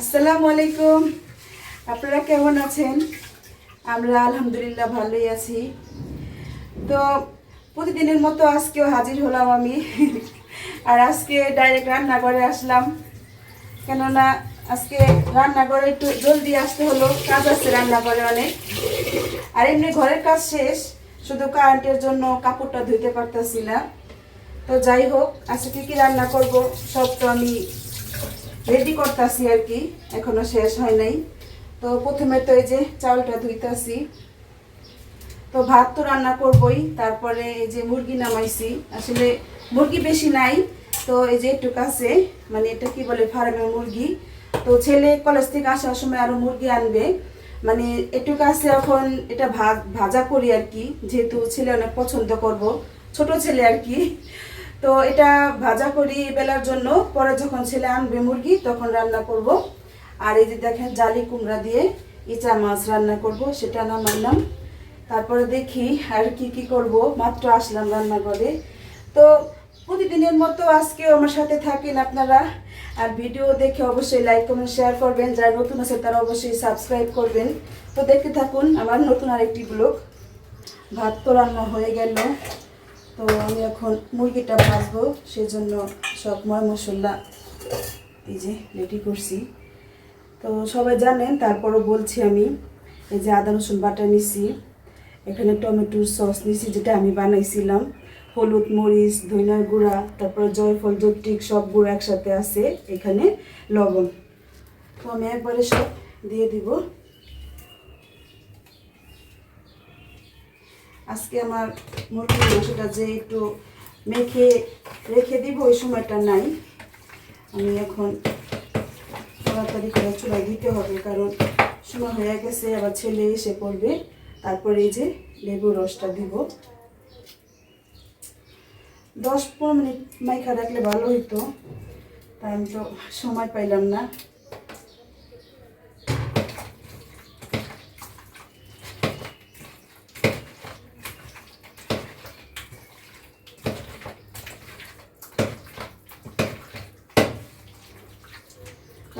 আসসালামু আলাইকুম। আপনারা কেমন আছেন? আমরা আলহামদুলিল্লাহ ভালোই আছি। তো প্রতিদিনের মতো আজকেও হাজির হলাম আমি। আর আজকে ডাইরেক্ট রান্নাঘরে আসলাম। কেননা আজকে রান্নাঘরে একটু জলদি আসতে হলো, কাজ আছে রান্নাঘরে অনেক। আর এমনি ঘরের কাজ শেষ, শুধু কারেন্টের জন্য কাপড়টা ধুইতে পারতেছি না। তো যাই হোক, আজকে কী কী রান্না করব, সব তো আমি রেডি করতেছি আর কি, এখনও শেষ হয় নাই। তো প্রথমে তো এই যে চাউলটা ধুইতাছি। তো ভাত তো রান্না করবই, তারপরে এই যে মুরগি নামাইছি। আসলে মুরগি বেশি নাই, তো এই যে একটু কাছে মানে এটা কি বলে ফার্মের মুরগি। তো ছেলে কলেজ থেকে আসার সময় আরও মুরগি আনবে। মানে একটু কাছে এখন এটা ভাজা করি আর কি, যেহেতু ছেলে অনেক পছন্দ করব, ছোট ছেলে আর কি। তো এটা ভাজা করি বেলার জন্য। পরে যখন ছেলে আনবে মুরগি, তখন রান্না করব। আর এই যে দেখেন জালি কুমড়া দিয়ে ইচা মাছ রান্না করব, সেটা নামাইলাম তারপরে দেখি আর কি কি করব, মাত্র আসলাম রান্নাঘরে। তো প্রতিদিনের মতো আজকেও আমার সাথে থাকেন আপনারা। আর ভিডিও দেখে অবশ্যই লাইক কমেন্ট শেয়ার করবেন। যারা নতুন আছে তারা অবশ্যই সাবস্ক্রাইব করবেন। তো দেখতে থাকুন আমার নতুন আরেকটি ব্লগ ভাত তো রান্না হয়ে গেল। তো আমি এখন মুরগিটা ভাজবো, সেজন্য সব ময় মশলা এই যে রেডি করছি। তো সবাই জানেন, তারপরও বলছি আমি, এই যে আদা, রসুন, বাটা নিছি। এখানে টমেটোর সস নিছি, যেটা আমি বানাইছিলাম। হলুদ, মরিচ ধনিয়ার গুঁড়া, তারপরে জয়ফল জৈত্রিক সব গুঁড়া একসাথে আছে, এখানে লবণ। তো আমি একবারে সব দিয়ে দিব। আজকে আমার মুরগির মাংসটা যে একটু মেখে রেখে দিব, ওই সময়টা নাই। আমি এখন তাড়াতাড়ি করে চুলায় দিতে হবে, কারণ সময় হয়ে গেছে, আবার ছেলে এসে পড়বে। তারপরে এই যে লেবু রসটা দিব। দশ পনেরো মিনিট মাইখা রাখলে ভালো হইতো তাই আমি তো সময় পাইলাম না।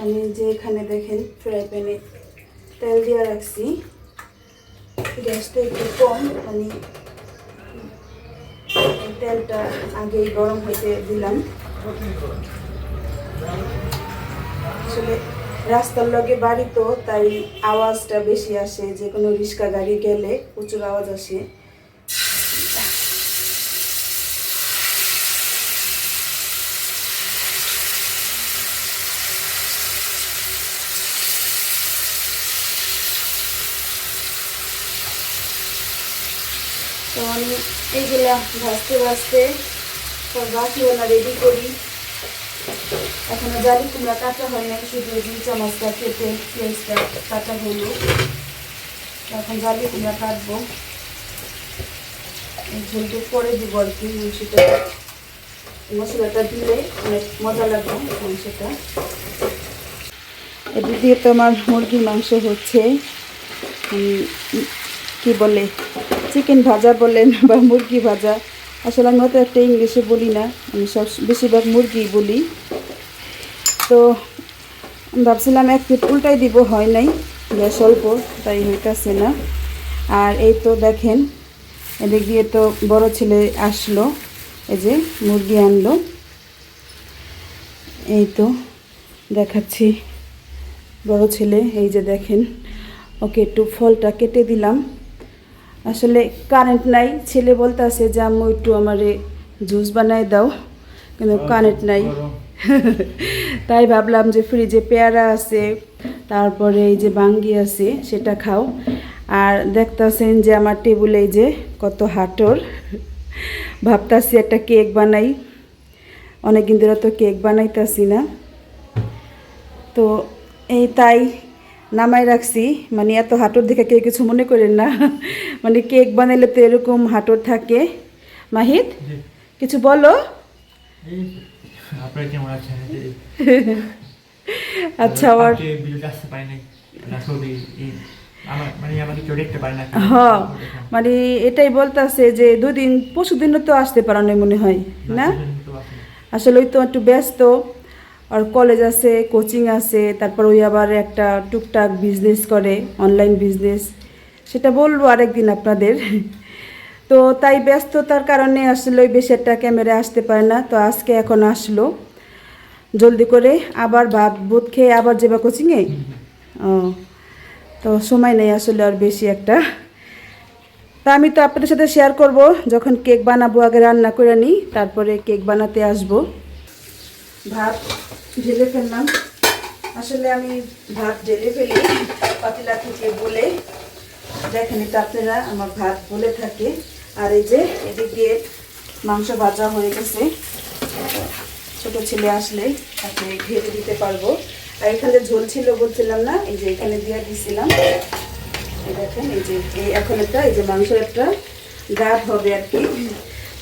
আমি যে এখানে দেখেন ফ্রাই প্যানে তেল দিয়ে রাখছি। গ্যাসটা একটু কম মানে তেলটা আগেই গরম হইতে দিলাম। আসলে রাস্তার লগে বাড়ি তো, তাই আওয়াজটা বেশি আসে যে কোনো রিক্সা গাড়ি গেলে প্রচুর আওয়াজ আসে তো আমি এইগুলা ভাজতে ভাজতে সব বাকিওয়ালা রেডি করি। এখনও জালি কুমড়া কাটা হয় নাই, শুধু দুই চামচটা কেটে পেঁয়াজটা কাটা হলো। এখন জালি কুমড়া কাটবো। ঝোলটা পরে দিব আর কি মাংসটা মশলাটা দিলে অনেক মজা লাগবে মাংসটা। এদিক দিয়ে তো আমার মুরগির মাংস হচ্ছে কি বলে? চিকেন ভাজা বলেন বা মুরগি ভাজা। আসলে আমি অত একটা ইংলিশে বলি না, আমি সব, বেশিরভাগ মুরগি বলি। তো ভাবছিলাম এক ফিট উল্টাই দিব, হয় নাই, গ্যাস অল্প, তাই হইতেছে না। আর এই তো দেখেন, এদিক দিয়ে তো বড় ছেলে আসলো, এই যে মুরগি আনলো। এই তো দেখাচ্ছি বড় ছেলে, এই যে দেখেন, ওকে একটু ফলটা কেটে দিলাম। আসলে কারেন্ট নাই। ছেলে বলতেছে যে আমি একটু আমারে জুস বানাই দাও। কিন্তু কারেন্ট নাই। তাই ভাবলাম যে ফ্রিজে পেয়ারা আছে তারপরে এই যে বাঙ্গি আছে সেটা খাও। আর দেখতেছেন যে আমার টেবিলে এই যে কত হাটর। ভাবতাছি একটা কেক বানাই। অনেকদিন ধরে তো কেক বানাইতাছি না। তো এই তাই নামাই রাখছি। মানে এত হাঁটুর দেখে কেউ কিছু মনে করেন না। মানে কেক বানাইলে তো এরকম হাঁটুর থাকে। মাহিত কিছু বলো? আচ্ছা মানে দেখতে হ্যাঁ মানে এটাই বলতেছে যে দুদিন পরশু দিনও তো আসতে পারো মনে হয় না আসলে ওই তো একটু ব্যস্ত। আর কলেজ আছে কোচিং আছে, তারপর ওই আবার একটা টুকটাক বিজনেস করে অনলাইন বিজনেস সেটা বলব আরেকদিন আপনাদের। তো তাই ব্যস্ততার কারণে আসলে ওই বেশি একটা ক্যামেরা আসতে পারে না, তো আজকে এখন আসলো। জলদি করে আবার ভাত বুট খেয়ে আবার যাবা কোচিংয়ে ও, তো সময় নেই আসলে আর বেশি একটা। তা আমি তো আপনাদের সাথে শেয়ার করব, যখন কেক বানাবো, আগে রান্না করে নিই, তারপরে কেক বানাতে আসব। ভাত ঢেলে ফেললাম। আসলে আমি ভাত ঢেলে ফেলি, পাতিলা থেকে বলে। দেখেন তো আপনারা, আমার ভাত বলে থাকে। আর এই যে এদিক দিয়ে মাংস ভাজা হয়ে গেছে। ছোট ছেলে আসলে তাকে ঘেরে দিতে পারব। আর এখানে ঝোল ছিল বলছিলাম না, এই যে এখানে দিয়ে দিছিলাম। এই দেখেন, এই যে এখন একটা, এই যে মাংসের একটা গাপ হবে আর কি।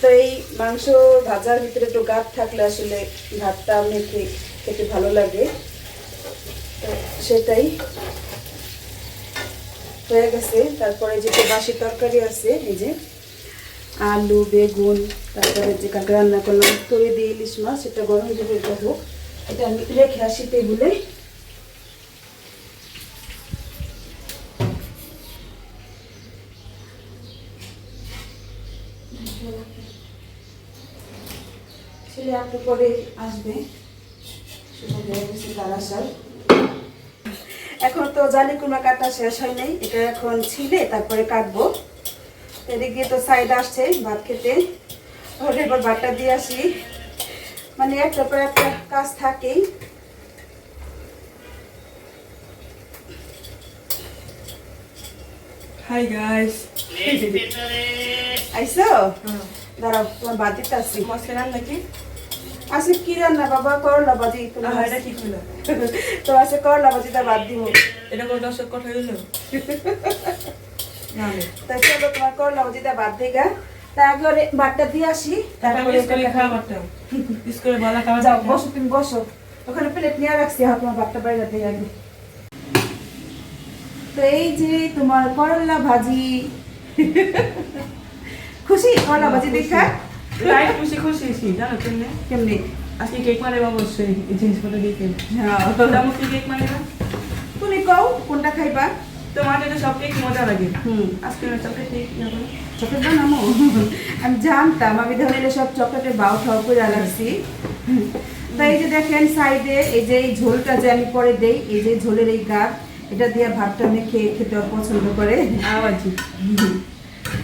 তো এই মাংস ভাজার ভিতরে একটু গাপ থাকলে আসলে ভাতটা মেখে খেতে ভালো লাগে। সেটাই। হয়ে গেছে। তারপরে যে বাসি তরকারি আছে, এই যে আলু, বেগুন, তারপরে যে কাঁকড়া রান্না করলাম, তরি দিয়ে ইলিশ মাছ, সেটা গরম এটা হোক এটা আমি রেখে আসি টেবিলে ছেলে একটু পরে আসবে। সেটা হয়ে গেছে তার আসার এখন তো জালি কুমড়া কাটা শেষ হয় নাই এটা এখন ছিলে তারপরে কাটবো। এদিকে তো সাইড আসছে ভাত খেতে। এবার ভাতটা দিয়ে আসি। মানে একটা পর একটা কাজ থাকেই। হাই গাইস আইসো? দাঁড়াও তোমার বাদ দিতে আসছি মাছের রান্না কি কি রান্না বাবা? করলা বাজি এটা কি হলো তো আছে করলা বাজিটা ভাত দিব এটা দর্শক কথা হইল? চলো তোমার করলা বাজিটা ভাত দিগা তা আগে ভাতটা দিয়ে আসি তারপরে তারপরে খাওয়া পারতাম স্কুলে ভালো খাওয়া যাও বসো তুমি বসো। ওখানে প্লেট নিয়ে রাখছি হাত তোমার ভাতটা বাইরে থেকে আগে তো এই যে তোমার করলা ভাজি। খুশি? করলা ভাজি দেখা? তাই খুশি খুশি হয়েছি জানো তুমি কেমনি আজকে কেক অবশ্যই এই জিনিসপত্র দিয়ে কেক হ্যাঁ। দাম কি কেক না তুমি কও কোনটা খাইবা তোমার এটা সব কেক মজা লাগে হুম আজকে চকলেট কেক যাব চকলেট বানামো আমি জানতাম আমি ধরনের সব চকলেটের বাউ ঠাও করে এই যে দেখেন সাইডে এই যে এই ঝোলটা যে আমি পরে দেই এই যে ঝোলের এই গাছ এটা দিয়ে ভাতটা আমি খেয়ে খেতে পছন্দ করে। আওয়াজি।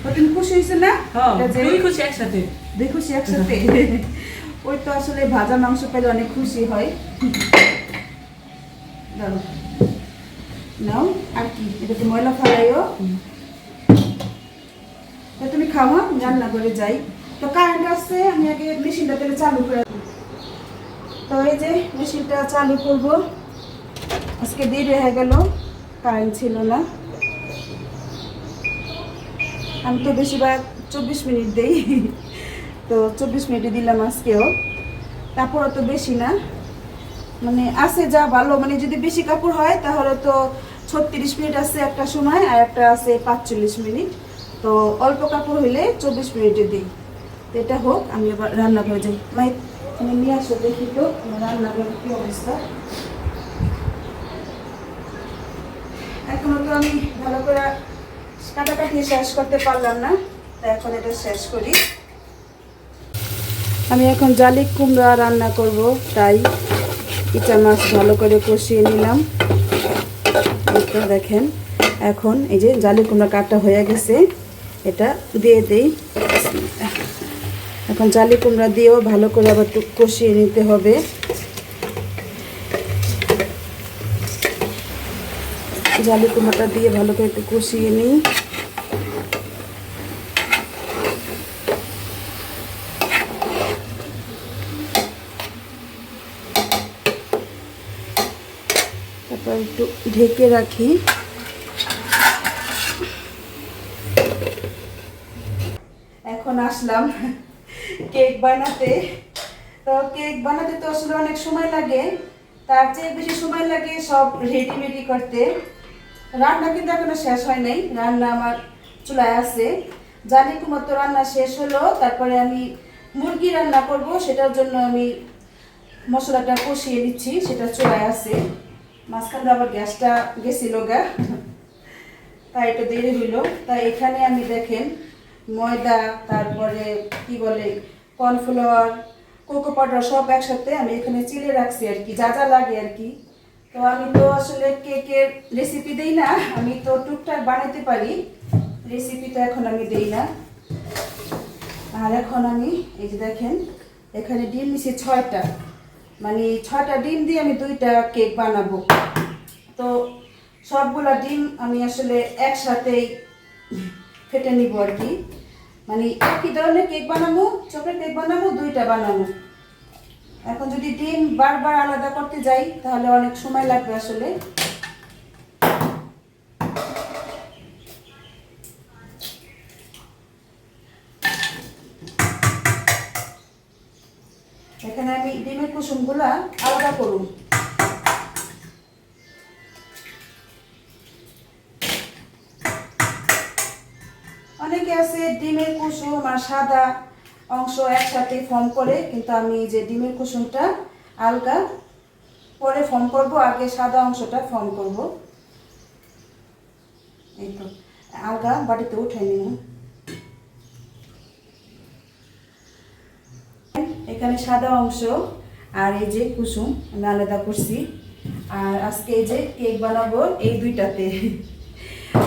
তো তুমি খুশি হয়েছে না? হ্যাঁ খুশি একসাথে। দুই খুশি, একসাথে? ওই তো আসলে ভাজা মাংস পেলে অনেক খুশি হয়। নাও, আর কি? এটা তো ময়লা ফেলাইও। তুমি খাও হ্যাঁ? রান্না করে যাই। তো কারেন্ট আসছে আমি আগে মেশিনটা তাহলে চালু করে। তো এই যে মেশিনটা চালু করব। আজকে দেরি হয়ে গেল কারেন্ট ছিল না। আমি তো বেশিরভাগ চব্বিশ মিনিট দেই। তো চব্বিশ মিনিটে দিলাম আজকেও। তারপরও তো বেশি না। মানে আছে যা ভালো মানে যদি বেশি কাপড় হয় তাহলে তো ছত্রিশ মিনিট আছে একটা সময় আর একটা আছে পাঁচচল্লিশ মিনিট। তো অল্প কাপড় হইলে চব্বিশ মিনিটে দিই। এটা হোক, আমি এবার রান্না করে যাই। মাই তুমি নিয়ে আসো দেখি তো রান্নাঘরের কী অবস্থা। এখনও তো আমি ভালো করে কাটাকাটি শেষ করতে পারলাম না, তো এখন এটা শেষ করি। আমি এখন জালি কুমড়া রান্না করব, তাই ইটা মাছ ভালো করে কষিয়ে নিলাম। দেখেন, এখন এই যে জালি কুমড়া কাটা হয়ে গেছে, এটা দিয়ে দেই। এখন জালি কুমড়া দিয়েও ভালো করে আবার একটু কষিয়ে নিতে হবে। জালি কুমড়াটা দিয়ে ভালো করে একটু কষিয়ে নিই তারপর একটু ঢেকে রাখি। এখন আসলাম কেক বানাতে। তো কেক বানাতে তো আসলে অনেক সময় লাগে। তার চেয়ে বেশি সময় লাগে সব রেডিমেডি করতে। রান্না কিন্তু এখনও শেষ হয় নাই, রান্না আমার চুলায় আছে। জানি কুমার রান্না শেষ হলো, তারপরে আমি মুরগি রান্না করব, সেটার জন্য আমি মশলাটা কষিয়ে নিচ্ছি, সেটা চড়ায় আছে। মাঝখানে আবার গ্যাসটা গেছিল গা। তাই এটা দেরি হইল। তাই এখানে আমি দেখেন ময়দা, তারপরে কি বলে, কর্নফ্লাওয়ার, কোকো পাউডার সব একসাথে আমি এখানে চিলে রাখছি আর কি, যা যা লাগে আর কি। তো আমি তো আসলে কেকের রেসিপি দেই না, আমি তো টুকটাক বানাতে পারি। রেসিপিটা এখন আমি দেই না। আর এখন আমি, এই যে দেখেন, এখানে ডিম নিছি ছয়টা। মানে ছটা ডিম দিয়ে আমি দুইটা কেক বানাবো। তো সবগুলা ডিম আমি আসলে একসাথেই ফেটে নিব আর কি। মানে একই ধরনের কেক বানাবো, চোখের কেক বানাবো, দুইটা বানাবো। এখন যদি ডিম বারবার আলাদা করতে যাই, তাহলে অনেক সময় লাগবে আসলে এখানে আমি ডিমের কুসুমগুলা আলাদা করুন। অনেকে আছে ডিমের কুসুম আর সাদা অংশ একসাথে ফর্ম করে, কিন্তু আমি যে ডিমের কুসুমটা আলগা পরে ফর্ম করব, আগে সাদা অংশটা ফর্ম করব। এই তো, আলগা বাটিতে উঠাই নিব। এখানে সাদা অংশ আর এই যে কুসুম, আমি আলাদা করছি। আর আজকে এই যে কেক বানাবো, এই দুইটাতে।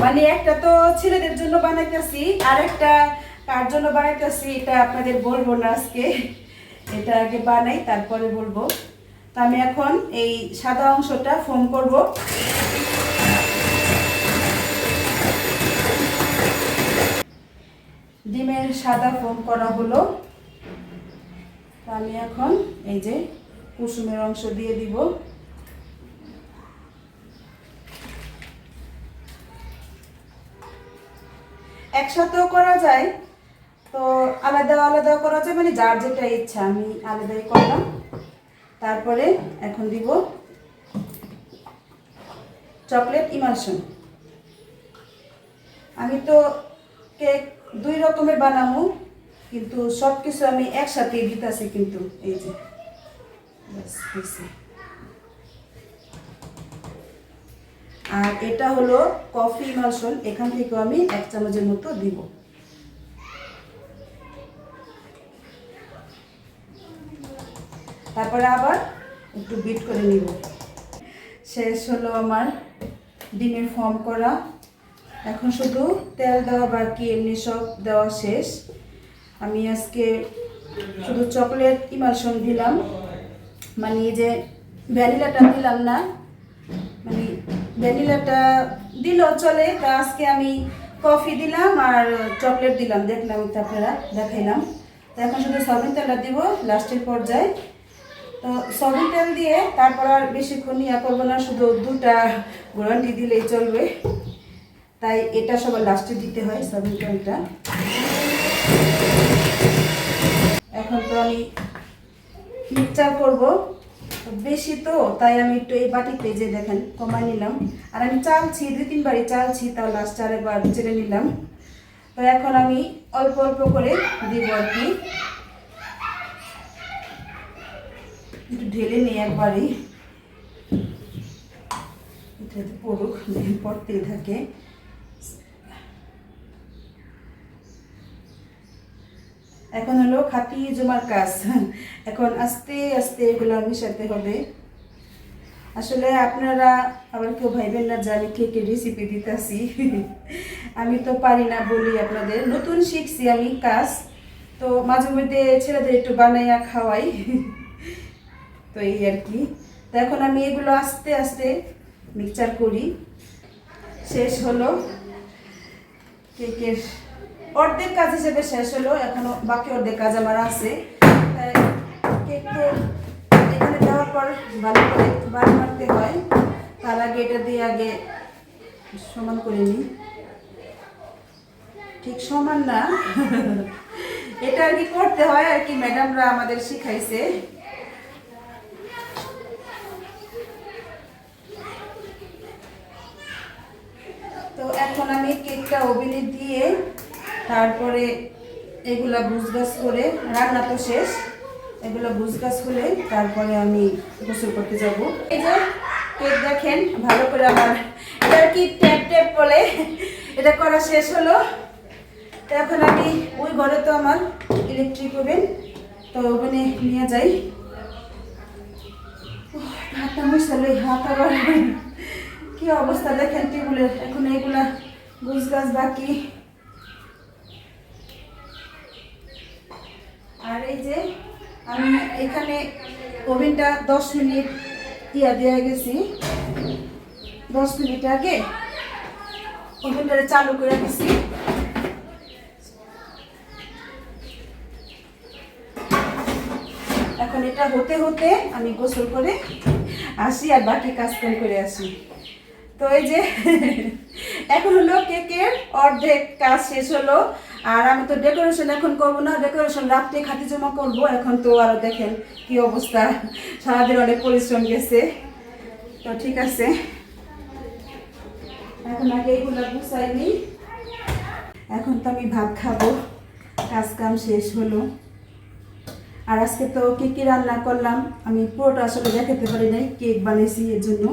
মানে একটা তো ছেলেদের জন্য বানাইতেছি, আর একটা কার জন্য বানাইতেছি, এটা আপনাদের বলব না আজকে। এটা আগে বানাই, তারপরে বলব। তো আমি এখন এই সাদা অংশটা ফোম করব। ডিমের সাদা ফোম করা হলো। আমি এখন এই যে কুসুমের অংশ দিয়ে দিব। একসাথেও করা যায়, তো আলাদা আলাদা করা যায় মানে যার যেটা ইচ্ছা আমি আলাদাই করলাম। তারপরে এখন দিব চকলেট ইমালশন আমি তো কেক দুই রকমের বানাবো, কিন্তু সব কিছু আমি একসাথে দিতেছি কিন্তু এই যে। আর এটা হলো কফি ইমালশন, এখান থেকেও আমি এক চামচের মতো দিব। তারপরে আবার একটু বিট করে নিব। শেষ হলো আমার ডিমের ফর্ম করা। এখন শুধু তেল দেওয়া বাকি, এমনি সব দেওয়া শেষ। আমি আজকে শুধু চকলেট ইমালশন দিলাম। মানে এই যে ভ্যানিলাটা দিলাম না মানে ভ্যানিলাটা দিলেও চলে, তা আজকে আমি কফি দিলাম আর চকলেট দিলাম। দেখলাম আপনারা, দেখাইলাম। তো এখন শুধু সবিন তেলটা দিব, লাস্টের পর্যায়ে। তো সবিন তেল দিয়ে তারপর আর বেশিক্ষণ ইয়া করব না, শুধু দুটা গোরান্টি দিলেই চলবে। তাই এটা সবার লাস্টে দিতে হয় সবিন তেলটা। এখন তো আমি মিক্সচার করব। বেশি তো, তাই আমি একটু এই বাটিতে যে দেখেন কমাই নিলাম। আর আমি চালছি, দুই তিনবারই চালছি, তাও লাস্ট আরেকবার চেড়ে নিলাম। তো এখন আমি অল্প অল্প করে দিব আর কি। একটু ঢেলে নিই একবারই। পড়ুক পড়তেই থাকে। এখন হলো খাতি জমার কাজ। এখন আস্তে আস্তে এগুলো মিশাতে হবে। আসলে আপনারা আবার কেউ ভাইবেন না যে আমি কেকের রেসিপি দিতেছি। আমি তো পারি না বলি আপনাদের। নতুন শিখছি আমি কাজ। তো মাঝে মধ্যে ছেলেদের একটু বানাইয়া খাওয়াই। তো এই আর কি। তো এখন আমি এগুলো আস্তে আস্তে মিক্সচার করি। শেষ হলো কেকের অর্ধেক কাজ হিসেবে শেষ হলো, এখনও বাকি অর্ধেক কাজ আমার আছে। তাই কেক তো এখানে দেওয়ার পর ভালো করে বার মারতে হয়। তার আগে এটা দিয়ে আগে সমান করে নিই। ঠিক সমান না। এটা আর কি করতে হয় আর কি ম্যাডামরা আমাদের শিখাইছে। তো এখন আমি কেকটা ওভেনে দিয়ে তারপরে এগুলা বুঝগাছ করে রান্না তো শেষ। এগুলো বুঝ গাছ হলে তারপরে আমি গোসল করতে যাব। এই যে কেক দেখেন, ভালো করে আমার এটা কি ট্যাপ ট্যাপ বলে? এটা করা শেষ হলো। তো এখন আমি ওই ঘরে তো আমার ইলেকট্রিক ওভেন তো ওভেনে নিয়ে যাই। হাতটা মুছালো হাত আবার। কি অবস্থা দেখেন টেবিলের, এখন এইগুলা গুছ গাছ বাকি। আর এই যে, আমি এখানে ওভেনটা দশ মিনিট ইয়া দিয়ে গেছি। দশ মিনিট আগে ওভেনটা চালু করে দিছি। এখন এটা হতে হতে আমি গোসল করে আসি আর বাকি কাজ কাম করে আসি। তো এই যে, এখন হলো কেকের অর্ধেক কাজ শেষ হলো। আর আমি তো ডেকোরেশন এখন করব না ডেকোরেশন রাত্রে খাতি জমা করব। এখন তো আরও দেখেন কি অবস্থা, সারাদিন অনেক পরিশ্রম গেছে। তো ঠিক আছে। এখন আগে এইগুলো গুছাই নিই। এখন তো আমি ভাত খাব, কাজ কাম শেষ হলো। আর আজকে তো কি কি রান্না করলাম, আমি পুরোটা আসলে দেখাতে পারি নাই, কেক বানিয়েছি এর জন্য।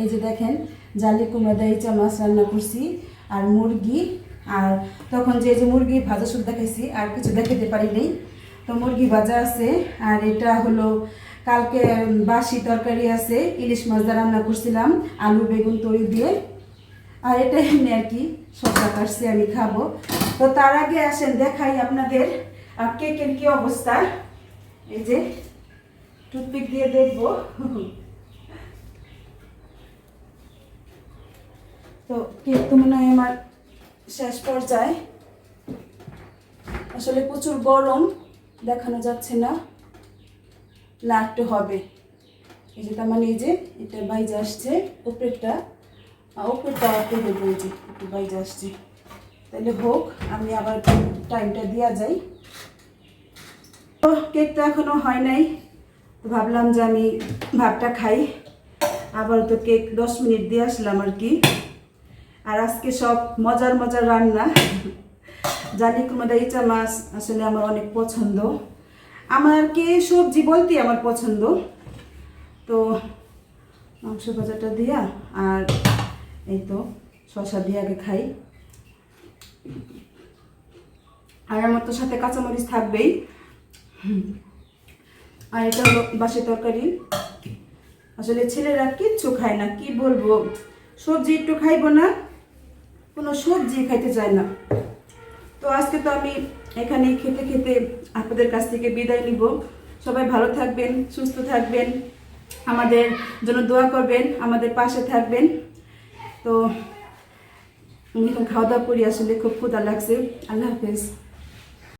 এই যে দেখেন, জালি কুমড়া দাইচা মাছ রান্না করছি, আর মুরগি আর তখন যে যে মুরগি ভাজা শুধু দেখাইছি, আর কিছু দেখাতে পারি নেই। তো মুরগি ভাজা আছে, আর এটা হলো কালকে বাসি তরকারি আছে, ইলিশ মাছ দিয়ে রান্না করছিলাম, আলু, বেগুন, তরি দিয়ে। আর এটা এমনি আর কি, সবটা কাটছি আমি খাব। তো তার আগে আসেন, দেখাই আপনাদের কেকের কি অবস্থা। এই যে, টুথপিক দিয়ে দেখব। তো কেক তো মনে হয় আমার শেষ পর্যায়ে। আসলে প্রচুর গরম, দেখানো যাচ্ছে না। একটু হবে। এই যে তার মানে এই যে এটা বাইজে আসছে, উপরেরটা। উপরেরটা একটু দেবো একটু বাইজে আসছে। তাহলে হোক, আমি আবার টাইমটা দেওয়া যাই। তো কেকটা এখনও হয় নাই। তো ভাবলাম যে আমি ভাতটা খাই। আবার তো কেক দশ মিনিট দিয়ে আসলাম আর কি। আর আজকে সব মজার মজার রান্না। জালি কুমড়া ইচা মাছ আসলে আমার অনেক পছন্দ। আমার কি সবজি বলতে আমার পছন্দ? তো মাংস ভাজাটা দিয়া আর এই তো শশা দিয়ে আগে খাই। আর আমার তো সাথে কাঁচামরিচ থাকবেই। আর এটা হলো বাসি তরকারি। আসলে ছেলেরা কিচ্ছু খায় না, কি বলব? সবজি একটু খাইবো না। কোনো সবজি খাইতে চায় না। তো আজকে তো আমি এখানে খেতে খেতে আপনাদের কাছ থেকে বিদায় নিব। সবাই ভালো থাকবেন, সুস্থ থাকবেন, আমাদের জন্য দোয়া করবেন, আমাদের পাশে থাকবেন। তো আমি এখন খাওয়া দাওয়া করি, আসলে খুব ক্ষুদা লাগছে। আল্লাহ হাফেজ।